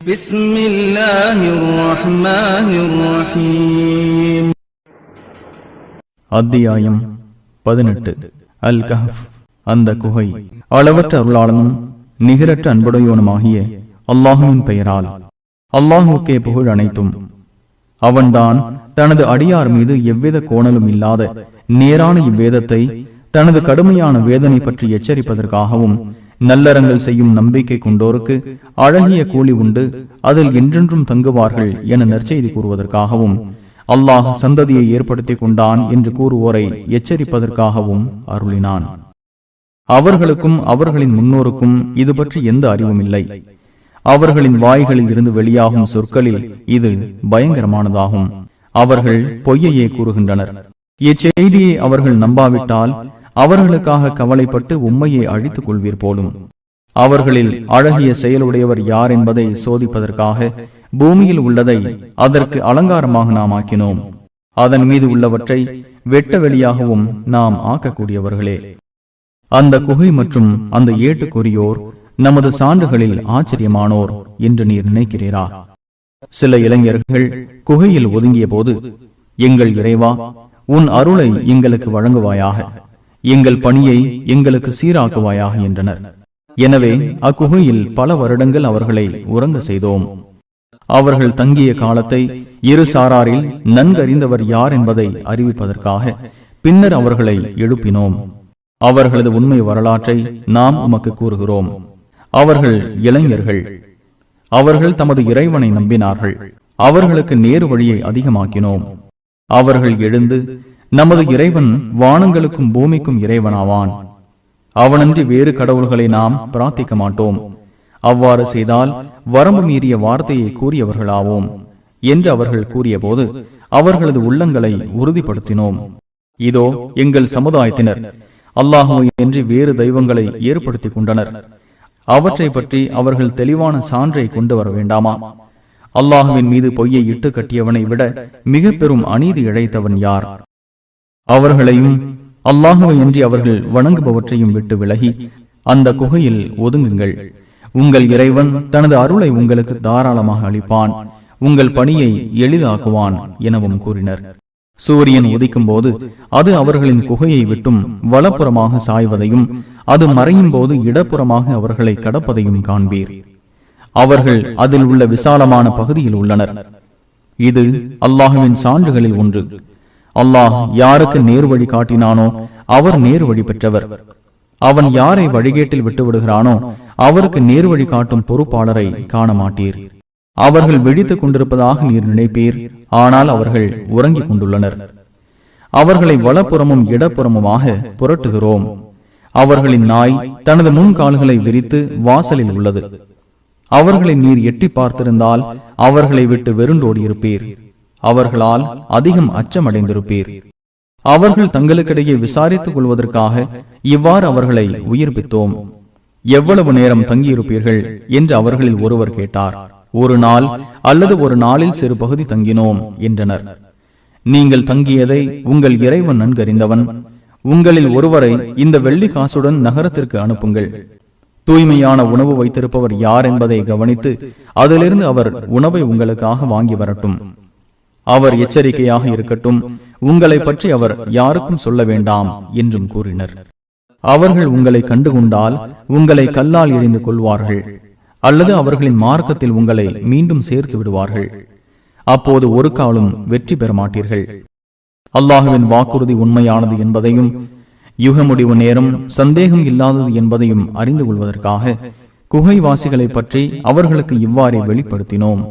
بسم الله الرحمن الرحيم அத்தியாயம் பதினெட்டு அல் கஹஃப் அந்த குகை அளவற்ற அருளாளனும் நிகரற்ற அன்புடையோனுமாகிய அல்லாஹுவின் பெயரால் அல்லாஹுக்கே புகழ் அனைத்தும் அவன்தான் தனது அடியார் மீது எவ்வித கோணலும் இல்லாத நேரான இவ்வேதத்தை தனது கடுமையான வேதனை பற்றி எச்சரிப்பதற்காகவும் நல்லறங்கள் செய்யும் நம்பிக்கை கொண்டோருக்கு அழகிய கூலி உண்டு அதில் என்றென்றும் தங்குவார்கள் என நற்செய்தி கூறுவதற்காகவும் அல்லாஹ் சந்ததியை ஏற்படுத்தி கொண்டான் என்று கூறுவோரை எச்சரிப்பதற்காகவும் அருளினான். அவர்களுக்கும் அவர்களின் முன்னோருக்கும் இது பற்றி எந்த அறிவும் இல்லை. அவர்களின் வாய்களில் இருந்து வெளியாகும் சொற்களில் இது பயங்கரமானதாகும். அவர்கள் பொய்யையே கூறுகின்றனர். இச்செய்தியை அவர்கள் நம்பாவிட்டால் அவர்களுக்காக கவலைப்பட்டு உண்மையை அழித்துக் கொள்வீர் போலும். அவர்களில் அழகிய செயலுடையவர் யார் என்பதை சோதிப்பதற்காக பூமியில் உள்ளதை அதற்கு அலங்காரமாக நாம் ஆக்கினோம். அதன் மீது உள்ளவற்றை வெட்ட வெளியாகவும் நாம் ஆக்கக்கூடியவர்களே. அந்த குகை மற்றும் அந்த ஏட்டுக்குரியோர் நமது சான்றுகளில் ஆச்சரியமானோர் என்று நீர் நினைக்கிறீரா? சில இளைஞர்கள் குகையில் ஒதுங்கிய போது எங்கள் இறைவா உன் அருளை எங்களுக்கு வழங்குவாயாக. எங்கள் பணியை எங்களுக்கு சீராக்குவாயாக என்றனர். எனவே அக்குகையில் பல வருடங்கள் அவர்களை உறங்க செய்தோம். அவர்கள் தங்கிய காலத்தை இரு சாராரில் நன்கறிந்தவர் யார் என்பதை அறிவிப்பதற்காக பின்னர் அவர்களை எழுப்பினோம். அவர்களது உண்மை வரலாற்றை நாம் உமக்கு கூறுகிறோம். அவர்கள் இளைஞர்கள். அவர்கள் தமது இறைவனை நம்பினார்கள். அவர்களுக்கு நேரு வழியை அதிகமாக்கினோம். அவர்கள் எழுந்து நமது இறைவன் வானங்களுக்கும் பூமிக்கும் இறைவனாவான். அவனன்றி வேறு கடவுள்களை நாம் பிரார்த்திக்க மாட்டோம். அவ்வாறு செய்தால் வரம்பு மீறிய வார்த்தையை கூறியவர்களாவோம். என்று அவர்கள் கூறியபோது அவர்களது உள்ளங்களை உறுதிப்படுத்தினோம். இதோ எங்கள் சமுதாயத்தினர் அல்லாஹுவை என்று வேறு தெய்வங்களை ஏற்படுத்திக் கொண்டனர். அவற்றை பற்றி அவர்கள் தெளிவான சான்றை கொண்டு வர வேண்டாமா? அல்லாஹுவின் மீது பொய்யை இட்டு கட்டியவனை விட மிக பெரும் அநீதி இழைத்தவன் யார்? அவர்களையும் அல்லாஹுவை என்று அவர்கள் வணங்குபவற்றையும் விட்டு விலகி அந்த குகையில் ஒதுங்குங்கள். உங்கள் இறைவன் தனது அருளை உங்களுக்கு தாராளமாக அளிப்பான். உங்கள் பணியை எளிதாக்குவான் எனவும் கூறினர். சூரியன் உதிக்கும் போது அது அவர்களின் குகையை விட்டும் வலப்புறமாக சாய்வதையும் அது மறையும் போது இடப்புறமாக அவர்களை கடப்பதையும் காண்பீர். அவர்கள் அதில் உள்ள விசாலமான பகுதியில் உள்ளனர். இது அல்லாஹுவின் சான்றுகளில் ஒன்று. அல்லாஹ் யாருக்கு நேர் வழி காட்டினானோ அவர் நேர் வழி பெற்றவர். அவன் யாரை வழிகேட்டில் விட்டு விடுகிறானோ அவருக்கு நேர் வழி காட்டும் பொறுப்பாளரை காண மாட்டீர் அவர்கள் விழித்துக் கொண்டிருப்பதாக நீர் நினைப்பீர். ஆனால் அவர்கள் உறங்கிக் கொண்டுள்ளனர். அவர்களை வலப்புறமும் இடப்புறமுமாக புரட்டுகிறோம். அவர்களின் நாய் தனது முன்கால்களை விரித்து வாசலில் உள்ளது. அவர்களை நீர் எட்டி பார்த்திருந்தால் அவர்களை விட்டு வெருண்டோடி இருப்பீர் அவர்களால் அதிகம் அச்சமடைந்திருப்பீர். அவர்கள் தங்களுக்கிடையே விசாரித்துக் கொள்வதற்காக இவ்வாறு அவர்களை உயிர்ப்பித்தோம். எவ்வளவு நேரம் தங்கியிருப்பீர்கள்? என்று அவர்களில் ஒருவர் கேட்டார். ஒரு நாள் அல்லது ஒரு நாளில் சிறு பகுதி தங்கினோம் என்றனர். நீங்கள் தங்கியதை உங்கள் இறைவன் நன்கறிந்தவன். உங்களில் ஒருவரை இந்த வெள்ளி காசுடன் நகரத்திற்கு அனுப்புங்கள். தூய்மையான உணவு வைத்திருப்பவர் யார் என்பதை கவனித்து அதிலிருந்து அவர் உணவை உங்களுக்காக வாங்கி வரட்டும். அவர் எச்சரிக்கையாக இருக்கட்டும். உங்களை பற்றி அவர் யாருக்கும் சொல்ல வேண்டாம் என்றும் கூறினர். அவர்கள் உங்களை கண்டுகொண்டால் உங்களை கல்லால் எரிந்து கொள்வார்கள். அல்லது அவர்களின் மார்க்கத்தில் உங்களை மீண்டும் சேர்த்து விடுவார்கள். அப்போது ஒரு காலம் வெற்றி பெற மாட்டீர்கள். அல்லாஹுவின் வாக்குறுதி உண்மையானது என்பதையும் யுக முடிவு நேரம் சந்தேகம் இல்லாதது என்பதையும் அறிந்து கொள்வதற்காக குகைவாசிகளை பற்றி அவர்களுக்கு இவ்வாறே வெளிப்படுத்தினோம்.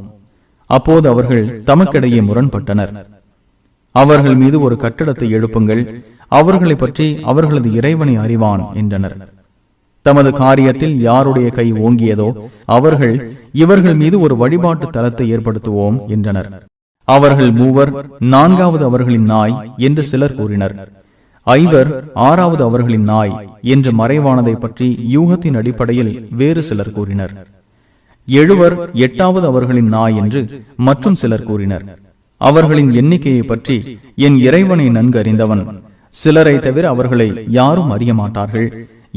அப்போது அவர்கள் தமக்கிடையே முரண்பட்டனர். அவர்கள் மீது ஒரு கட்டடத்தை எழுப்புங்கள். அவர்களை பற்றி அவர்களது இறைவனை அறிவான் என்றனர். தமது காரியத்தில் யாருடைய கை ஓங்கியதோ அவர்கள் இவர்கள் மீது ஒரு வழிபாட்டு தலத்தை ஏற்படுத்துவோம் என்றனர். அவர்கள் மூவர் நான்காவது அவர்களின் நாய் என்று சிலர் கூறினர். ஐவர் ஆறாவது அவர்களின் நாய் என்று மறைவானதை பற்றி யூகத்தின் அடிப்படையில் வேறு சிலர் கூறினர். எழுவர் எட்டாவது அவர்களின் நாய் என்று மற்றும் சிலர் கூறினர். அவர்களின் எண்ணிக்கையை பற்றி என் இறைவனை நன்கு அறிந்தவன் சிலரை தவிர அவர்களை யாரும் அறிய மாட்டார்கள்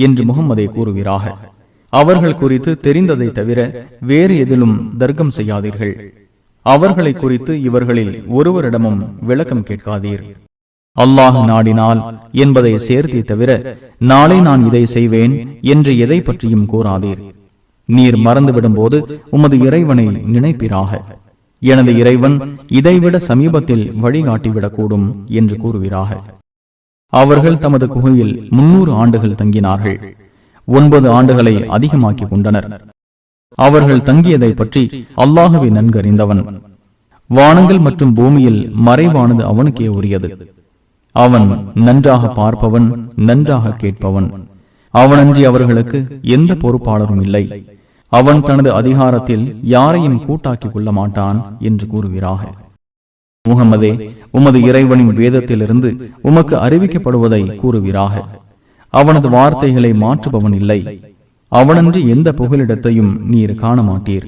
என்று முகம்மதை கூறுவீராக. அவர்கள் குறித்து தெரிந்ததை தவிர வேறு எதிலும் தர்க்கம் செய்யாதீர்கள். அவர்களை குறித்து இவர்களில் ஒருவரிடமும் விளக்கம் கேட்காதீர். அல்லாஹ் நாடினால் என்பதை சேர்த்தே தவிர நாளை நான் இதை செய்வேன் என்று எதை பற்றியும் கூறாதீர். நீர் மறந்துவிடும் போது உமது இறைவனை நினைப்பிராக. எனது இறைவன் இதைவிட சமீபத்தில் வழிகாட்டிவிடக்கூடும் என்று கூறுகிறாக அவர்கள் தமது குகையில் முன்னூறு ஆண்டுகள் தங்கினார்கள். ஒன்பது ஆண்டுகளை அதிகமாக்கிக் கொண்டனர். அவர்கள் தங்கியதை பற்றி அல்லாஹுவை நன்கறிந்தவன். வானங்கள் மற்றும் பூமியில் மறைவானது அவனுக்கே உரியது. அவன் நன்றாக பார்ப்பவன் நன்றாக கேட்பவன். அவனன்றி அவர்களுக்கு எந்த பொறுப்பாளரும் இல்லை. அவன் தனது அதிகாரத்தில் யாரையும் கூட்டாக்கிக் கொள்ள மாட்டான் என்று கூறுகிறாக முகமதே உமது இறைவனின் வேதத்திலிருந்து உமக்கு அறிவிக்கப்படுவதை கூறுவீராக. அவனது வார்த்தைகளை மாற்றுபவன் இல்லை. அவனன்றி எந்த புகலிடத்தையும் நீர் காண மாட்டீர்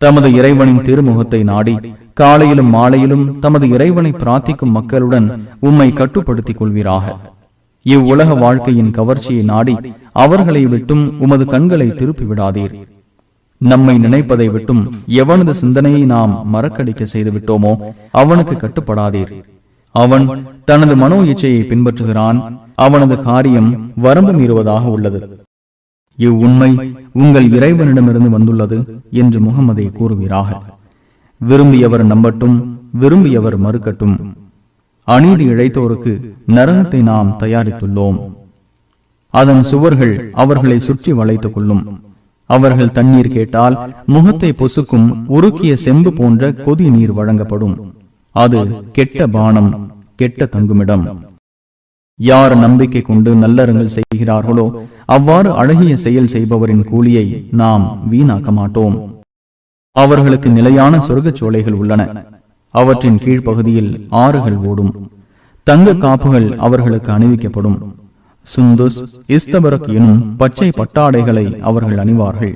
தமது இறைவனின் திருமுகத்தை நாடி காலையிலும் மாலையிலும் தமது இறைவனை பிரார்த்திக்கும் மக்களுடன் உம்மை கட்டுப்படுத்திக் கொள்வீராக. இவ்வுலக வாழ்க்கையின் கவர்ச்சியை நாடி அவர்களை விட்டும் உமது கண்களை திருப்பி விடாதீர் நம்மை நினைப்பதை விட்டும் எவனது சிந்தனையை நாம் மறக்கடிக்க செய்து விட்டோமோ அவனுக்கு கட்டுப்படாதீர். அவன் தனது மனோ இச்சையை பின்பற்றுகிறான். அவனது காரியம் வரம்பு மீறுவதாக உள்ளது. இவ்வுண்மை உங்கள் இறைவனிடமிருந்து வந்துள்ளது என்று முகமதை கூறுவீராக. விரும்பியவர் நம்பட்டும் விரும்பியவர் மறுக்கட்டும். அநீதி இழைத்தோருக்கு நரகத்தை நாம் தயாரித்துள்ளோம். அதன் சுவர்கள் அவர்களை சுற்றி வளைத்துக் கொள்ளும். அவர்கள் தண்ணீர் கேட்டால் முகத்தை பொசுக்கும் உருக்கிய செம்பு போன்ற கொதி நீர் வழங்கப்படும். அது கெட்ட பானம் கெட்ட தங்குமிடம். யார் நம்பிக்கை கொண்டு நல்லறங்கள் செய்கிறார்களோ அவ்வாறு அழகிய செயல் செய்பவரின் கூலியை நாம் வீணாக்க மாட்டோம். அவர்களுக்கு நிலையான சொர்க்கச் சோலைகள் உள்ளன. அவற்றின் கீழ்ப்பகுதியில் ஆறுகள் ஓடும். தங்க காப்புகள் அவர்களுக்கு அணிவிக்கப்படும். சுந்துஸ் இஸ்தபரக் எனும் பச்சை பட்டாடைகளை அவர்கள் அணிவார்கள்.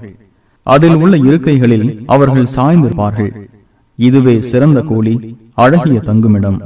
அதில் உள்ள இருக்கைகளில் அவர்கள் சாய்ந்திருப்பார்கள். இதுவே சிறந்த கூலி அழகிய தங்குமிடம்.